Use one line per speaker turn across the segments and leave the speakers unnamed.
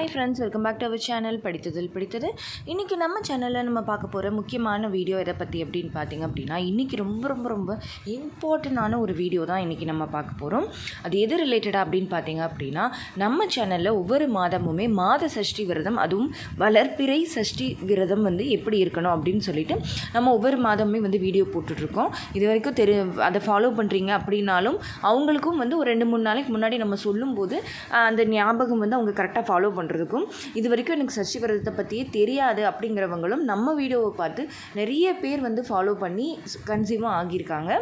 Hi friends welcome back to our channel படித்ததில் பிடித்தது இன்றைக்கி நம்ம சேனலில் நம்ம பார்க்க போகிற முக்கியமான வீடியோ எதை பற்றி அப்படின்னு பார்த்தீங்க அப்படின்னா இன்றைக்கி ரொம்ப ரொம்ப ரொம்ப இம்பார்ட்டண்டான ஒரு வீடியோ தான் இன்றைக்கி நம்ம பார்க்க போகிறோம் அது எது ரிலேட்டடாக அப்படின்னு பார்த்தீங்க அப்படின்னா நம்ம சேனலில் ஒவ்வொரு மாதமுமே மாத சஷ்டி விரதம் அதுவும் வளர்ப்பிறை சஷ்டி விரதம் வந்து எப்படி இருக்கணும் அப்படின்னு சொல்லிட்டு நம்ம ஒவ்வொரு மாதமுமே வந்து வீடியோ போட்டுட்ருக்கோம். இது வரைக்கும் தெரி அதை ஃபாலோ பண்ணுறீங்க அப்படின்னாலும் அவங்களுக்கும் வந்து ஒரு ரெண்டு மூணு நாளைக்கு முன்னாடி நம்ம சொல்லும்போது அந்த ஞாபகம் வந்து அவங்க கரெக்டாக ஃபாலோ பண்ணுறதுக்கும் இது வரைக்கும் எனக்கு சஷ்டி விரதத்தை பற்றியே தெரியாது அப்படிங்கிறவங்களும் நம்ம வீடியோவை பார்த்து நிறைய பேர் வந்து ஃபாலோ பண்ணி கன்சியூமாக ஆகியிருக்காங்க.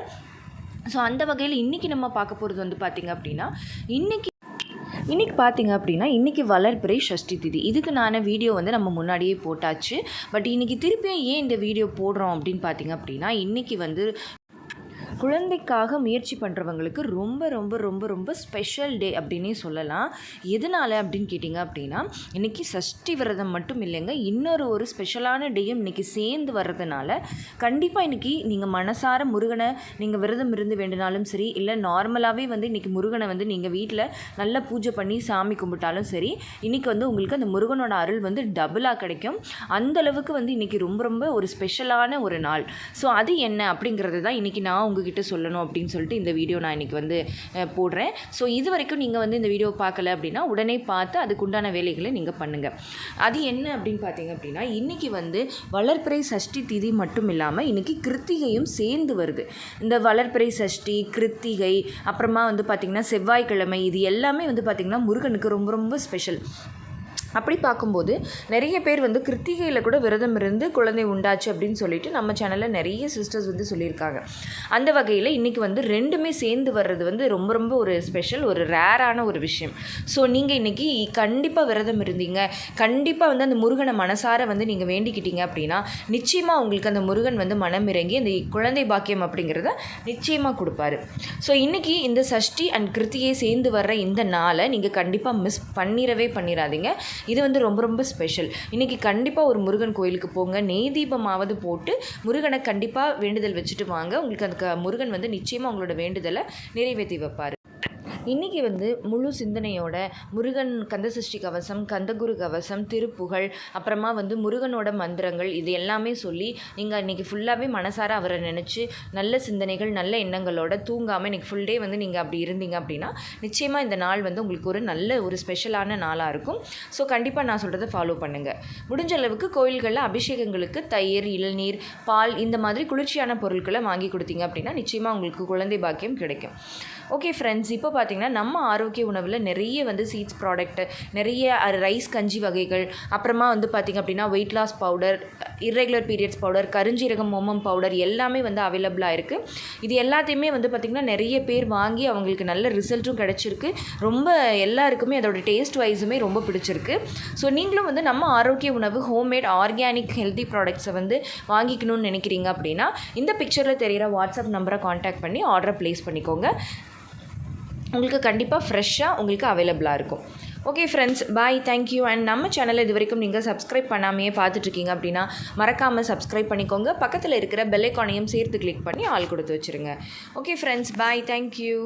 ஸோ அந்த வகையில் இன்றைக்கி நம்ம பார்க்க போகிறது வந்து பார்த்திங்க அப்படின்னா இன்றைக்கி இன்றைக்கி பார்த்தீங்க அப்படின்னா இன்றைக்கி வளர்பிறை சஷ்டி திதி. இதுக்கு நான் வீடியோ வந்து நம்ம முன்னாடியே போட்டாச்சு. பட் இன்றைக்கி திருப்பியும் ஏன் இந்த வீடியோ போடுறோம் அப்படின்னு பார்த்தீங்க அப்படின்னா இன்றைக்கி வந்து குழந்தைக்காக முயற்சி பண்ணுறவங்களுக்கு ரொம்ப ரொம்ப ரொம்ப ரொம்ப ஸ்பெஷல் டே அப்படின்னே சொல்லலாம். எதனால் அப்படின்னு கேட்டிங்க அப்படின்னா இன்றைக்கி சஷ்டி விரதம் மட்டும் இல்லைங்க இன்னொரு ஒரு ஸ்பெஷலான டேயும் இன்றைக்கி சேர்ந்து வர்றதுனால கண்டிப்பாக இன்றைக்கி நீங்கள் மனசார முருகனை நீங்கள் விரதம் இருந்து வேண்டினாலும் சரி இல்லை நார்மலாகவே வந்து இன்றைக்கி முருகனை வந்து நீங்கள் வீட்டில் நல்லா பூஜை பண்ணி சாமி கும்பிட்டாலும் சரி இன்றைக்கி வந்து உங்களுக்கு அந்த முருகனோட அருள் வந்து டபுளாக கிடைக்கும். அந்த அளவுக்கு வந்து இன்றைக்கி ரொம்ப ரொம்ப ஒரு ஸ்பெஷலான ஒரு நாள். ஸோ அது என்ன அப்படிங்கிறது தான் இன்றைக்கி நான் உங்ககிட்ட சொல்லணும் அப்படின்னு சொல்லிட்டு இந்த வீடியோ நான் இன்றைக்கி வந்து போடுறேன். ஸோ இது வரைக்கும் நீங்கள் வந்து இந்த வீடியோ பார்க்கல அப்படின்னா உடனே பார்த்து அதுக்குண்டான வேலைகளை நீங்கள் பண்ணுங்கள் அது என்ன அப்படின்னு பார்த்தீங்க அப்படின்னா இன்றைக்கி வந்து வளர்ப்பிறை சஷ்டி திதி மட்டும் இல்லாமல் இன்றைக்கி கிருத்திகையும் சேர்ந்து வருது. இந்த வளர்ப்பிறை சஷ்டி கிருத்திகை அப்புறமா வந்து பார்த்திங்கன்னா செவ்வாய்க்கிழமை இது எல்லாமே வந்து பார்த்திங்கன்னா முருகனுக்கு ரொம்ப ரொம்ப ஸ்பெஷல் அப்படி பார்க்கும்போது நிறைய பேர் வந்து கிருத்திகையில் கூட விரதம் இருந்து குழந்தை உண்டாச்சு அப்படின்னு சொல்லிட்டு நம்ம சேனலில் நிறைய சிஸ்டர்ஸ் வந்து சொல்லியிருக்காங்க. அந்த வகையில் இன்றைக்கி வந்து ரெண்டுமே சேர்ந்து வர்றது வந்து ரொம்ப ரொம்ப ஒரு ஸ்பெஷல் ஒரு ரேரான ஒரு விஷயம். ஸோ நீங்கள் இன்றைக்கி கண்டிப்பாக விரதம் இருந்தீங்க. கண்டிப்பாக வந்து அந்த முருகனை மனசார வந்து நீங்கள் வேண்டிக்கிட்டீங்க அப்படின்னா நிச்சயமாக உங்களுக்கு அந்த முருகன் வந்து மனம் இறங்கி அந்த குழந்தை பாக்கியம் அப்படிங்கிறத நிச்சயமாக கொடுப்பாரு. ஸோ இன்றைக்கி இந்த சஷ்டி அண்ட் கிருத்தியை சேர்ந்து வர்ற இந்த நாளை நீங்கள் கண்டிப்பாக மிஸ் பண்ணிடவே பண்ணிடாதீங்க. இது வந்து ரொம்ப ரொம்ப ஸ்பெஷல் இன்றைக்கி கண்டிப்பாக ஒரு முருகன் கோயிலுக்கு போங்க. நெய் தீபமாவது போட்டு முருகனை கண்டிப்பாக வேண்டுதல் வச்சுட்டு வாங்க. உங்களுக்கு அந்த முருகன் வந்து நிச்சயமாக உங்களோட வேண்டுதலை நிறைவேற்றி வைப்பார். இன்றைக்கி வந்து முழு சிந்தனையோட முருகன் கந்தசஷ்டி கவசம் கந்தகுரு கவசம் திருப்புகழ் அப்புறமா வந்து முருகனோட மந்திரங்கள் இது எல்லாமே சொல்லி நீங்கள் இன்றைக்கி ஃபுல்லாகவே மனசார அவரை நினச்சி நல்ல சிந்தனைகள் நல்ல எண்ணங்களோட தூங்காமல் இன்றைக்கி ஃபுல் டே வந்து நீங்கள் அப்படி இருந்தீங்க அப்படின்னா நிச்சயமாக இந்த நாள் வந்து உங்களுக்கு ஒரு நல்ல ஒரு ஸ்பெஷலான நாளாக இருக்கும். ஸோ கண்டிப்பாக நான் சொல்கிறத ஃபாலோ பண்ணுங்கள் முடிஞ்ச அளவுக்கு கோயில்களில் அபிஷேகங்களுக்கு தயிர் இளநீர் பால் இந்த மாதிரி குளிர்ச்சியான பொருட்களை வாங்கி கொடுத்தீங்க அப்படின்னா நிச்சயமாக உங்களுக்கு குழந்தை பாக்கியம் கிடைக்கும். ஓகே ஃப்ரெண்ட்ஸ் இப்போ பார்த்தீங்கன்னா நம்ம ஆரோக்கிய உணவில் நிறைய வந்து சீட்ஸ் ப்ராடக்ட் நிறைய ரைஸ் கஞ்சி வகைகள் அப்புறமா வந்து பார்த்திங்க அப்படின்னா weight loss powder irregular periods powder கருஞ்சீரகம் மோமம் பவுடர் எல்லாமே வந்து அவைலபிளாக இருக்குது இது எல்லாத்தையுமே வந்து பார்த்திங்கன்னா நிறைய பேர் வாங்கி அவங்களுக்கு நல்ல ரிசல்ட்டும் கிடச்சிருக்கு. ரொம்ப எல்லாருக்குமே அதோட டேஸ்ட் வைஸுமே ரொம்ப பிடிச்சிருக்கு. ஸோ நீங்களும் வந்து நம்ம ஆரோக்கிய உணவு ஹோம்மேட் ஆர்கானிக் ஹெல்த்தி ப்ராடக்ட்ஸை வந்து வாங்கிக்கணும்னு நினைக்கிறீங்க அப்படின்னா இந்த பிக்சரில் தெரிகிற வாட்ஸ்அப் நம்பரை காண்டாக்ட் பண்ணி ஆர்டரை ப்ளேஸ் பண்ணிக்கோங்க. உங்களுக்கு கண்டிப்பாக ஃப்ரெஷ்ஷாக உங்களுக்கு அவைலபிளாக இருக்கும். Okay friends bye thank you and நம்ம சேனலை இது வரைக்கும் நீங்கள் சப்ஸ்கிரைப் பண்ணாமையே பார்த்துட்ருக்கீங்க அப்படின்னா மறக்காமல் சப்ஸ்கிரைப் பண்ணிக்கோங்க. பக்கத்தில் இருக்கிற பெல்லைக்கானையும் சேர்த்து கிளிக் பண்ணி ஆள் கொடுத்து வச்சுருங்க. Okay friends bye thank you